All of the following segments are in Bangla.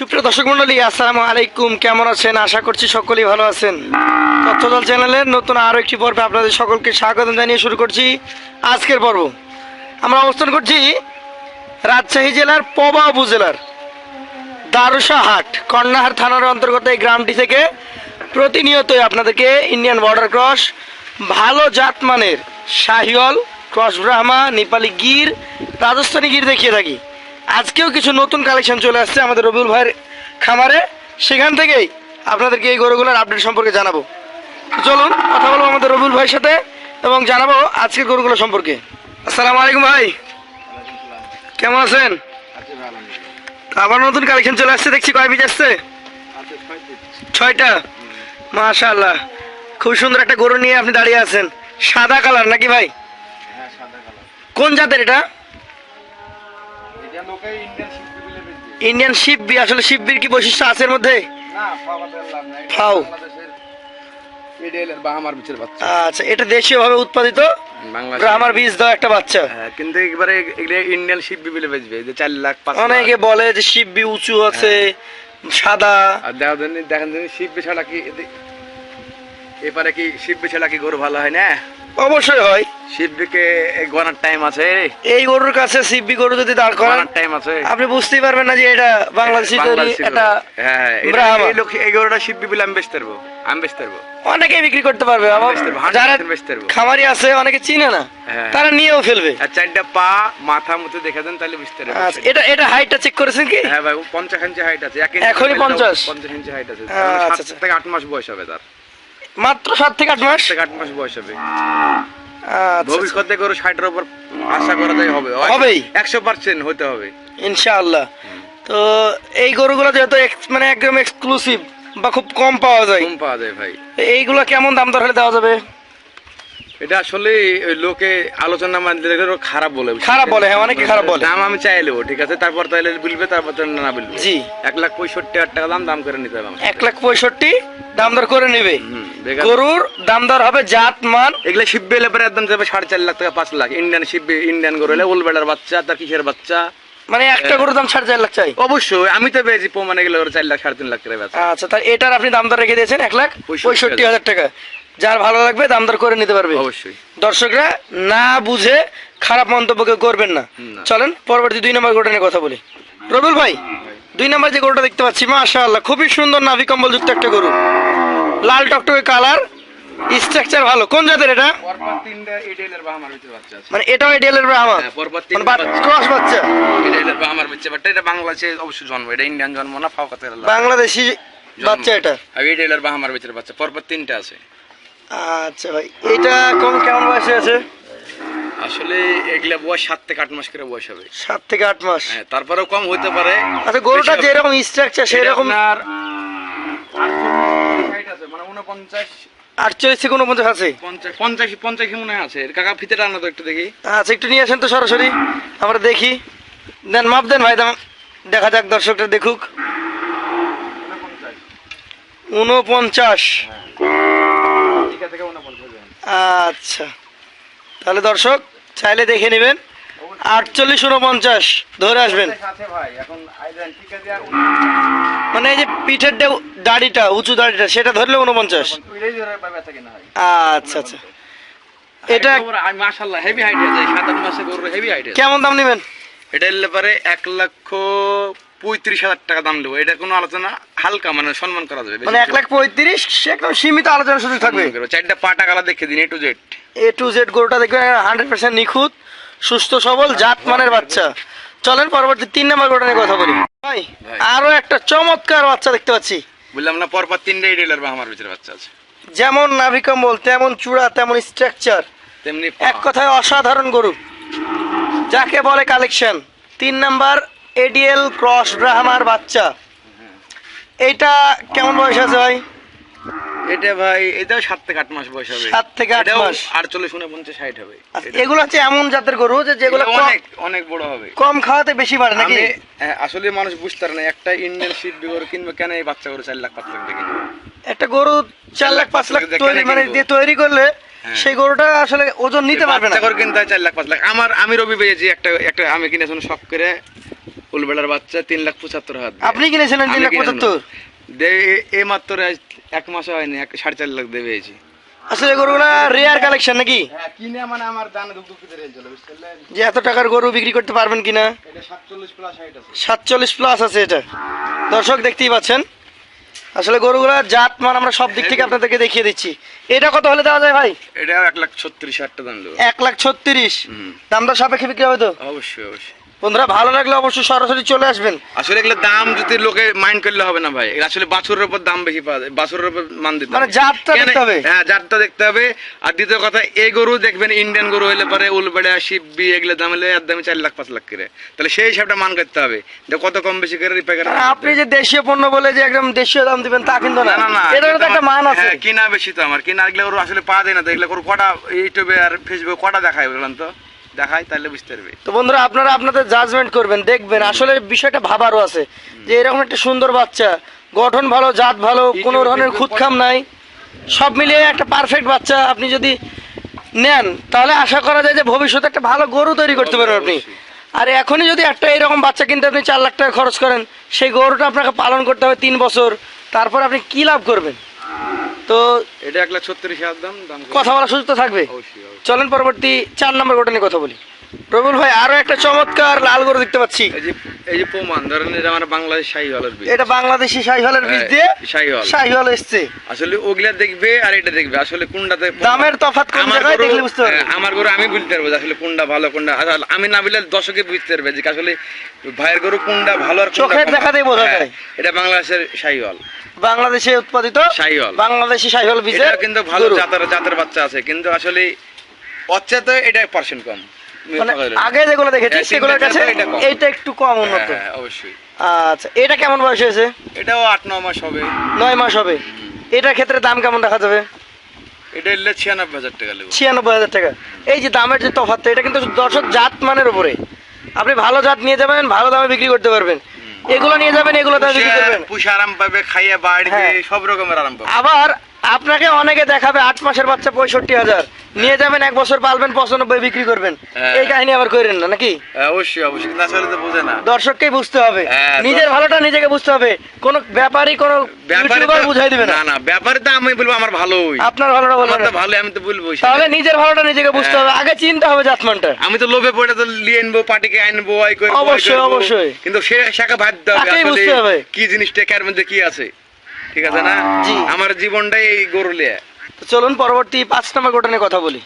সুপ্রিয় দর্শক মন্ডলী, আসসালামু আলাইকুম। কেমন আছেন? আশা করছি সকলেই ভালো আছেন। তথ্যদল চ্যানেলের নতুন আরও একটি পর্বে আপনাদের সকলকে স্বাগত জানিয়ে শুরু করছি আজকের পর্ব। আমরা অবস্থান করছি রাজশাহী জেলার পবা উপজেলার দারুসা হাট কর্ণাহার থানার অন্তর্গত এই গ্রামটি থেকে প্রতিনিয়তই আপনাদেরকে ইন্ডিয়ান বর্ডার ক্রস, ভালো জাতমানের শাহিওল ক্রস ব্রাহ্মা, নেপালি গির, রাজস্থানী গির দেখিয়ে থাকি। আজকেও কিছু নতুন কালেকশন চলে আসছে আমাদের রবিউল ভাইয়ের খামারে। সেখান থেকেই আপনাদেরকে এই গরুগুলোর আপডেট সম্পর্কে জানাব। চলুন কথা বলব আমাদের রবিউল ভাইয়ের সাথে এবং জানাব আজকের গরুগুলো সম্পর্কে। আসসালামু আলাইকুম ভাই। কেমন আছেন? আবার নতুন কালেকশন চলে আসছে দেখছি কয় পিস আসছে? ছয়টা। মাশাআল্লাহ খুব সুন্দর একটা গরু নিয়ে আপনি দাঁড়িয়ে আছেন। সাদা কালার নাকি ভাই? কোন জাতের এটা? ইন্ডিয়ান শিববি আসলে শিববির কি বৈশিষ্ট্য আছে এর মধ্যে? ফাও। আচ্ছা এটা দেশীয় ভাবে উৎপাদিত আমার বীজ দেওয়া একটা বাচ্চা। হ্যাঁ, কিন্তু একবারে ইন্ডিয়ান শিপ বিবিলে বেচবে। যে চার লাখ অনেকে বলে যে শিববি উঁচু আছে সাদা। আর দেখেন বেছাড়া কি এপারে কি শিপ বেছাড়া কি গরু ভালো হয় না? অবশ্যই হয়। গনার টাইম আছে। এই গরুর কাছে শিববি গরু যদি দাঁড় করান টাইম আছে। আপনি বুঝতেই পারবেন না যে এটা বাংলাদেশি তৈরি গরু। হ্যাঁ এই লোক এই গরুটা বিবিলে আমি বেচতে পারব। আমি বেচতে পারব। অনেকে বিক্রি করতে পারবে আবার বেচতে পারব, 100% যারা খামারি আছে অনেকে চিনে না। হ্যাঁ। তারা নিয়েও ফেলবে। আর চারটা পা মাথা মতো দেখে দেন তাহলে বুঝতে পারব আচ্ছা এটা এটা হাইটটা চেক করেছেন কি? হ্যাঁ ভাই ও পঞ্চাশ ইঞ্চি হাইট আছে এখনই হাইট 50? পঞ্চাশ। ইঞ্চি হাইট আছে। আচ্ছা, আচ্ছা। থেকে আট মাস বয়স হবে তার। মাত্র সাত থেকে আট মাস? থেকে আট মাস বয়স হবে। আচ্ছা ভবিষ্যতে গরু ষাটের উপর আশা করা যায় হবে। হবেই। একশো পার্সেন্ট হতে হবে। ইনশাআল্লাহ। তো এই গরুগুলো যেহেতু মানে একদম এক্সক্লুসিভ বা খুব কম পাওয়া যায়। কম পাওয়া যায় ভাই। এইগুলো কেমন দাম দর হলে দেওয়া যাবে? এটা আসলে ওই লোকে আলোচনা মানলে খারাপ বলে খারাপ বলে, হ্যাঁ, অনেকে খারাপ বলে। দাম আমি চাইলেও ঠিক আছে? তারপর তাহলে বলবে তারপর না বলবে। জি। এক লাখ পঁয়ষট্টি হাজার টাকা দাম দাম করে নিতে হবে এক লাখ পঁয়ষট্টি দাম দর করে নেবে। গরুর দাম দর হবে জাত মান। এগুলো শিববে এলে পরে একদম যাবে সাড়ে চার লাখ টাকা পাঁচ লাখ। ইন্ডিয়ান শিববে ইন্ডিয়ান গরু হলে ওলবেড়ার বাচ্চা তার কিসের বাচ্চা? মানে একটা গরুর দাম সাড়ে চার লাখ চাই? অবশ্যই আমি তো পেয়েছি প্রমাণে গেলে চার লাখ সাড়ে তিন লাখ টাকা আচ্ছা তাহলে এটার আপনি দাম দর রেখে দিয়েছেন এক লাখ পঁয়ষট্টি হাজার টাকা। যার ভালো লাগবে দাম দর করে নিতে পারবে। অবশ্যই। দর্শকরা না বুঝে খারাপ মন্তব্য কেউ করবেন না। চলেন পরবর্তী দুই নম্বর গরুটা নিয়ে কথা বলি। রবিউল ভাই দুই নম্বর যে গরুটা দেখতে পাচ্ছি মাশাআল্লাহ খুবই সুন্দর নাভি কম্বল যুক্ত একটা গরু। লাল টকটকে কালার স্ট্রাকচার ভালো। কোন জাতের এটা? মানে এটাও এডিএলের ব্রাহ্মা হ্যাঁ, পরপর মানে ক্রস বাচ্চা এডেলের বা আমার বাচ্চা বাট এটা বাংলাদেশে অবশ্যই জন্ম এটা ইন্ডিয়ান জন্ম না ফাওকাতে বাংলাদেশি বাচ্চা এটা? আর এডেলের বা আমার ভিতরে বাচ্চা পরপর তিনটা আছে। আচ্ছা ভাই এটা কোন কেমন বয়সে আছে? আসলে এগুলা বয়স সাত থেকে আট মাস করে বয়স হবে। সাত থেকে আট মাস? হ্যাঁ তারপরেও কম হতে পারে। আচ্ছা গরুটা যেরকম স্ট্রাকচার সেরকম মানে উনপঞ্চাশ আটচল্লিশ থেকে উনপঞ্চাশ আছে? পঞ্চাশ পঞ্চাশ মনে হয় আছে। এর কাকা ফিতে টানো তো একটু দেখি। আচ্ছা একটু নিয়ে আসেন তো সরাসরি। আমরা দেখি। দেন মাপ দেন ভাই দাম দেখা যাক দর্শকটা দেখুক। উনপঞ্চাশ। আচ্ছা। তাহলে দর্শক চাইলে দেখে নেবেন। আটচল্লিশ উনপঞ্চাশ ধরে আসবেন। মানে এই যে পিঠের দাড়িটা উঁচু দাড়িটা সেটা ধরলে উনপঞ্চাশ আচ্ছা আচ্ছা। এটা আমি মাশাআল্লাহ হেভি হাইট আছে সাত আট মাসে হেভি হাইট কেমন দাম নেবেন? এটা এলে পারে এক লক্ষ পঁয়ত্রিশ হাজার টাকা দাম দেবো। এটা কোনো আলোচনা হালকা মানে সম্মান করা যাবে মানে এক লাখ পঁয়ত্রিশ একদম সীমিত আলোচনার সুযোগ থাকবে। চারটা পা টাকালা দেখে দিন A to Z A to Z গরুটা দেখবেন হান্ড্রেড পার্সেন্ট নিখুঁত সুস্থ সবল জাত মানের বাচ্চা। চলেন পরবর্তী তিন নম্বর গরুটা নিয়ে কথা বলি। ভাই ভাই। আরও একটা চমৎকার বাচ্চা দেখতে পাচ্ছি। বললাম না পরপর তিনটাই ডিলার বা আমার ভিতরে বাচ্চা আছে। যেমন নাভিকম্বল তেমন চূড়া তেমন স্ট্রাকচার তেমনি এক কথায় অসাধারণ গরু। যাকে বলে কালেকশন তিন নাম্বার এডিএল ক্রস ব্রাহ্মার বাচ্চা। এইটা কেমন বয়স আছে ভাই? এটা ভাই এটাও সাত থেকে আট মাস বয়স হবে। সাত থেকে আট মাস। আটচল্লিশ উনপঞ্চাশ ষাট হবে। আচ্ছা, এগুলো হচ্ছে এমন জাতের গরু যে যেগুলো অনেক অনেক বড় হবে। কম খাওয়াতে বেশি বাড়ে নাকি? হ্যাঁ, আসলে মানুষ বুঝতে পারে না একটা ইন্ডিয়ান শিপ গরু কিনবে কেন এই বাচ্চা গরু চার লাখ পাঁচ লাখ কিনবে? একটা গরু চার লাখ পাঁচ লাখ তৈরি মানে দিয়ে তৈরি করলে হ্যাঁ। সেই গরুটা আসলে ওজন নিতে পারবে না। গরু কিনতে হয় চার লাখ পাঁচ লাখ। আমার আমি রবি পেয়েছি একটা একটা আমি কিনেছি শখ করে উলবেড়ার বাচ্চা তিন লাখ পঁচাত্তর হাজার আপনি কিনেছিলেন তিন লাখ পঁচাত্তর? এ- মাত্র এক মাস হয়নি এক সাড়ে চার লাখ পেয়েছি। আসলে গরুগুলা রেয়ার কালেকশন নাকি? হ্যাঁ কিনে মানে আমার দানে রেল চলে বুঝলেন যে এত টাকার গরু বিক্রি করতে পারবেন কিনা? এটা সাতচল্লিশ প্লাস হাইট আছে। সাতচল্লিশ প্লাস আছে এটা। দর্শক দেখতেই পাচ্ছেন। আসলে গরুগুলার জাত মান আমরা সব দিক থেকে আপনাদেরকে দেখিয়ে দিচ্ছি। এটা কত হলে দেওয়া যায় ভাই? এটাও এক লাখ ছত্রিশ হাজার টাকা দাম দেবো। এক লাখ ছত্রিশ। হুম। দাম দর সাপেক্ষে বিক্রি হবে তো? অবশ্যই অবশ্যই। বন্ধুরা ভালো লাগলে অবশ্যই সরাসরি চলে আসবেন। আসলে এগুলো দাম যদি লোকে মাইন্ড করলে হবে না ভাই। আসলে বাছুরের উপর দাম বেশি পাওয়া যায় বাছুরের উপর মান দিতে মানে জাতটা দেখতে হবে। হ্যাঁ জাতটা দেখতে হবে। আর দ্বিতীয় কথা এই গরু দেখবেন ইন্ডিয়ান গরু হলে পরে উলবেড়া শিববি এগুলো দাম হলে এর দামে চার লাখ পাঁচ লাখ করে। তাহলে সেই হিসাবটা মান করতে হবে। যে কত কম বেশি করে রিপে করে আপনি যে দেশীয় পণ্য বলে যে একদম দেশীয় দাম দিবেন তা কিন্তু না। না না এটারও তো একটা মান আছে। হ্যাঁ, কিনা বেশি তো আমার। কিনা এগুলো গরু আসলে পাওয়া যায় না। তো এগুলো কটা ইউটিউবে আর ফেসবুকে কটা দেখায় বললাম তো? দেখায় তাহলে বুঝতে পারবে। তো বন্ধুরা আপনারা আপনাদের জাজমেন্ট করবেন দেখবেন। আসলে বিষয়টা ভাবারও আছে যে এরকম একটা সুন্দর বাচ্চা গঠন ভালো জাত ভালো কোনো ধরনের খুদখাম নাই। সব মিলিয়ে একটা পারফেক্ট বাচ্চা আপনি যদি নেন তাহলে আশা করা যায় যে ভবিষ্যতে একটা ভালো গরু তৈরি করতে পারবেন আপনি। আর এখনই যদি একটা এরকম বাচ্চা কিনতে আপনি চার লাখ টাকা খরচ করেন সেই গরুটা আপনাকে পালন করতে হবে তিন বছর তারপর আপনি কি লাভ করবেন? তো এটা এক লাখ ছত্রিশ হাজার দাম দাম কথা বলার সুযোগ তো থাকবে। চলেন পরবর্তী চার নম্বর গোটা নিয়ে কথা বলি। রবুল ভাই আরও একটা চমৎকার লাল গরু দেখতে পাচ্ছি। এই যে প্রমাণ ধরেন এটা আমার বাংলাদেশ শাহী হলের বীজ। এটা বাংলাদেশি শাহিওয়ালের বীজ দিয়ে শাহীওয়াল। শাহিওয়াল এসছে। আসলে ওগুলা দেখবে আর এটা দেখবে। আসলে কোনটাতে দামের তফাৎ কোন জায়গায় দেখলে বুঝতে পারবেন হ্যাঁ, আমার গরু আমি বুঝতে পারব আসলে কোনটা ভালো কোনটা আসলে আমি না বুঝলে দর্শকে বুঝতে পারবে যে আসলে ভাইয়ের গরু কোনটা ভালো আর চোখের। দেখাতেই বোঝা হ্যাঁ, যায়। এটা বাংলাদেশের শাহীওয়াল। বাংলাদেশে উৎপাদিত শাহীওয়াল। বাংলাদেশি শাহিওয়াল এটা কিন্তু ভালো। জাতের জাতের বাচ্চা আছে কিন্তু আসলে অচ্ছাতে এটা পার্সেন্ট কম। মানে আগে যেগুলো দেখেছি হ্যাঁ, সেগুলোর কাছে এইটা একটু কম উন্নত হ্যাঁ, হ্যাঁ, অবশ্যই। আচ্ছা এটা কেমন বয়স হয়েছে? এটাও আট ন মাস হবে। নয় মাস হবে। এটার ক্ষেত্রে দাম কেমন দেখা যাবে? এটা এলে ছিয়ানব্বই হাজার টাকা নেব ছিয়ানব্বই হাজার টাকা। এই যে দামের যে তফাৎটা এটা কিন্তু দর্শক জাত মানের উপরে। আপনি ভালো জাত নিয়ে যাবেন ভালো দামে বিক্রি করতে পারবেন। এগুলো নিয়ে যাবেন এগুলো দামে বিক্রি করবেন। পুষে আরাম পাবে খাইয়ে বাড়বে হ্যাঁ। সব রকমের আরাম পাবে। আবার আপনাকে অনেকে দেখাবে আট মাসের বাচ্চা পঁয়ষট্টি হাজার। নিয়ে যাবেন এক বছর পালবেন পঁচানব্বই বিক্রি করবেন। হ্যাঁ। এই কাহিনী আবার করেন না নাকি? হ্যাঁ, অবশ্যই অবশ্যই কিন্তু আসলে তো বোঝে না। দর্শককেই বুঝতে হবে। হ্যাঁ, নিজের ভালোটা নিজেকে বুঝতে হবে। কোন ব্যাপারী কোন ইউটিউবার বুঝাই দিবে না। না না ব্যাপারে তো আমি বলব আমার ভালোই। আপনার ভালোটা আমার ভালো আমি তো বলব তাহলে নিজের ভালোটা নিজেকে বুঝতে হবে। আগে চিনতে হবে জাতমানটা। আমি তো লোভে পড়ে তো লিয়ে আনব পার্টিকে আনব ওই করব অবশ্যই, অবশ্যই। কিন্তু সে শাখা আসলে বুঝতে হবে। কি জিনিসটা কার মধ্যে কি আছে। ঠিক আছে না। আমার জীবনটাই এই গরু লিয়ে তো চলুন পরবর্তী পাঁচ নম্বর গোটা নিয়ে কথা বলি।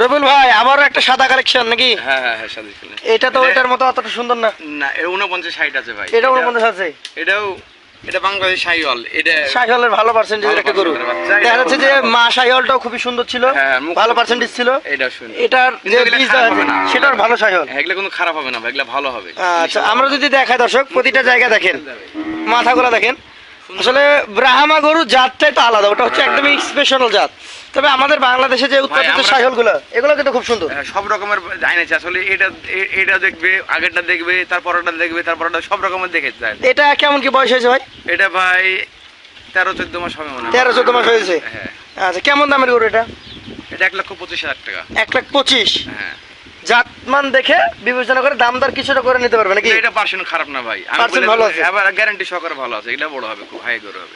রবিউল ভাই আবারও একটা সাদা কালেকশন নাকি? হ্যাঁ হ্যাঁ হ্যাঁ সাদি এটা তো মতো অতটা সুন্দর না। না এর আছে ভাই। এটা উনপঞ্চাশ আছে? এটাও এটা বাংলাদেশ শাহিওয়াল। এটা শাহিওয়ালের ভালো পার্সেন্টেজের একটা গরু। দেখা যাচ্ছে যে মা সুন্দর ছিল ভালো পার্সেন্টেজ ছিল। এটা শুনি। এটার যে বীজ সেটার ভালো কোনো খারাপ হবে না এগুলো ভালো হবে। আচ্ছা আমরা যদি দেখাই দর্শক প্রতিটা জায়গা দেখেন মাথাগুলো দেখেন। আসলে ব্রাহ্মা গরু জাতটাই তো আলাদা ওটা হচ্ছে একদমই স্পেশাল জাত। তবে আমাদের বাংলাদেশে যে উৎপাদিতগুলো এগুলো কিন্তু খুব সুন্দর। হ্যাঁ, সব রকমের জানিয়েছে আসলে এটা এটা দেখবে আগেরটা দেখবে তারপরটা দেখবে তারপরটা সব রকমের দেখে যায়। এটা কেমন কি বয়স হয়েছে ভাই? এটা ভাই তেরো চোদ্দ মাস হবে মনে হয়। তেরো চোদ্দ মাস হয়েছে? হ্যাঁ। আচ্ছা কেমন দামের গরু এটা? এটা এক লক্ষ পঁচিশ হাজার টাকা। এক লাখ পঁচিশ? হ্যাঁ। জাতমান দেখে বিবেচনা করে দাম দর কিছুটা করে নিতে পারবে নাকি? এটা পার্সেন্ট খারাপ না ভাই। বলে ভালো আছে। এবার গ্যারান্টি সহকারে ভালো আছে। এটা বড় হবে খুব হাই গরু হবে।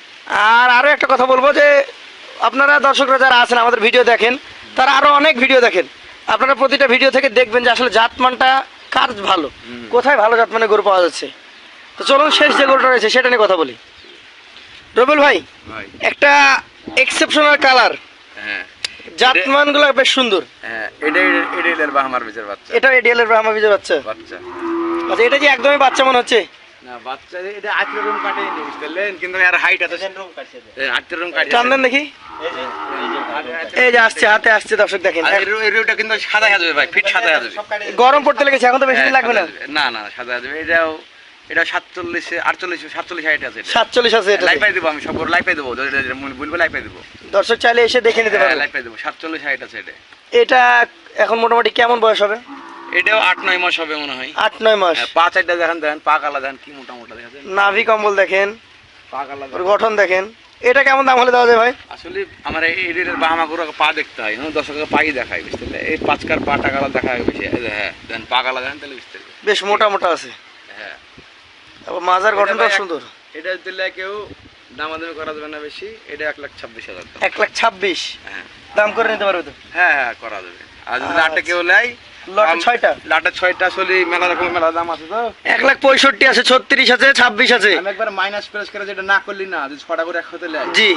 আর আরও একটা কথা বলব যে আপনারা দর্শকরা যারা আছেন আমাদের ভিডিও দেখেন তারা আরও অনেক ভিডিও দেখেন। আপনারা প্রতিটা ভিডিও থেকে দেখবেন যে আসলে জাতমানটা কার ভালো? কোথায় ভালো জাতমানের গরু পাওয়া যাচ্ছে? তো চলুন শেষ যে গরুটা রয়েছে সেটা নিয়ে কথা বলি। রবিল ভাই ভাই। একটা এক্সেপশনাল কালার হ্যাঁ। জাতমানগুলো বেশ সুন্দর। হ্যাঁ এটা বাহামার বাচ্চা। এডিএল এর বীজের বাচ্চা। বাচ্চা। আচ্ছা এটা যে একদমই বাচ্চা মনে হচ্ছে। না বাচ্চা এটা আটটা রুম কাটে নি বুঝলেন কিন্তু এর হাইট আছে। আটটা রুম কাটে টান দেখি। এই যে আসছে হাতে আসছে দর্শক দেখেন। কিন্তু সাদা হয়ে যাবে ভাই ফিট সাদা হয়ে যাবে। গরম পড়তে লেগেছে এখন তো বেশি হ্যাঁ, লাগবে না। না না সাদা হয়ে যাবে। এটাও এটা সাতচল্লিশে আটচল্লিশ সাতচল্লিশ হাইট আছে সাতচল্লিশ আছে এটা। লাইফাই দেবো আমি সব লাইফাই দেবো। বলব লাইফাই দেবো। দর্শক চাইলে এসে দেখে নিতে পারবে। লাইফাই দেবো। সাতচল্লিশ হাইট আছে এটা। এটা এখন মোটামুটি কেমন বয়স হবে? এটাও আট নয় মাস হবে মনে হয়। আট নয় মাস। হ্যাঁ, পা চারটা দেখেন দেখেন পা কালা দেখেন কি মোটা মোটা দেখেন নাভি কম্বল দেখেন। পা কালা ওর গঠন দেখেন। এটা কেমন দাম হলে দেওয়া যায় ভাই? আসলে আমার এই এডিটের বাহামা করে পা দেখতে হয়। হ্যাঁ দর্শকের পাই দেখায় বুঝতে এই পাঁচকার পা টাকালা দেখা হয় বেশি হ্যাঁ দেন পা কালা দেখেন তাহলে বুঝতে বেশ মোটা মোটা আছে। হ্যাঁ মাজার গঠনটা সুন্দর। এটা দিলে কেউ দামাদামি করা যাবে না বেশি। এটা এক লাখ ছাব্বিশ হাজার এক লাখ ছাব্বিশ? হ্যাঁ। দাম করে নিতে পারবে তো? হ্যাঁ হ্যাঁ করা যাবে। আর যদি আচ্ছা। লাটে কেউ নেয় লটে ছয়টা? লাটা ছয়টা আসলে মেলা রকম মেলা দাম আছে তো। এক লাখ পঁয়ষট্টি আছে ছত্রিশ আছে ছাব্বিশ আছে। আমি একবার মাইনাস প্লাস করে যেটা না করলি না যদি ছটা করে একসাথে নেয়। জি।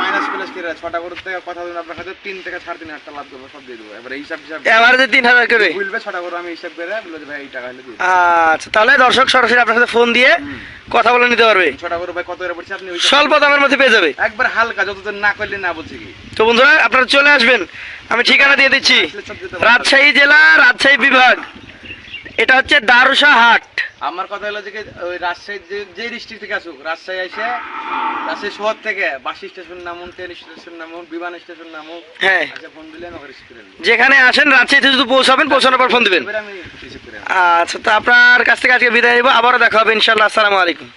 মাইনাস প্লাস করে ছটা থেকে কথা বলুন আপনার সাথে তিন থেকে সাড়ে তিন হাজার লাভ করব সব দিয়ে দেবো। এবার হিসাব হিসাব এভারেজে তিন হাজার করে? ছটা আমি হিসাব করে ভাই এই টাকা হলে আচ্ছা তাহলে দর্শক সরাসরি আপনার সাথে ফোন দিয়ে কথা বলে নিতে পারবে। ছটা ভাই কত করে পড়ছে আপনি স্বল্প দামের মধ্যে পেয়ে যাবে। একবার হালকা যতদিন না করলে না বলছি কি। তো বন্ধুরা আপনারা চলে আসবেন। আমি ঠিকানা দিয়ে দিচ্ছি। রাজশাহী জেলা রাজশাহী বিভাগ। এটা হচ্ছে দারুসা হাট আমার কথা হলো যে ওই রাজশাহী যে ডিস্ট্রিক্ট থেকে আসুক রাজশাহী এসে রাজশাহী শহর থেকে বাস স্টেশন নামুন ট্রেন স্টেশন নামুন বিমান স্টেশন নামুন হ্যাঁ। আচ্ছা ফোন দিলে আমাকে রিসিভ করে নেবেন যেখানে আসেন রাজশাহীতে যদি পৌঁছাবেন পৌঁছানোর পর ফোন দিবেন। আচ্ছা তো আপনার কাছ থেকে আজকে বিদায় নিব আবারও দেখা হবে ইনশাল্লাহ আসসালামু আলাইকুম।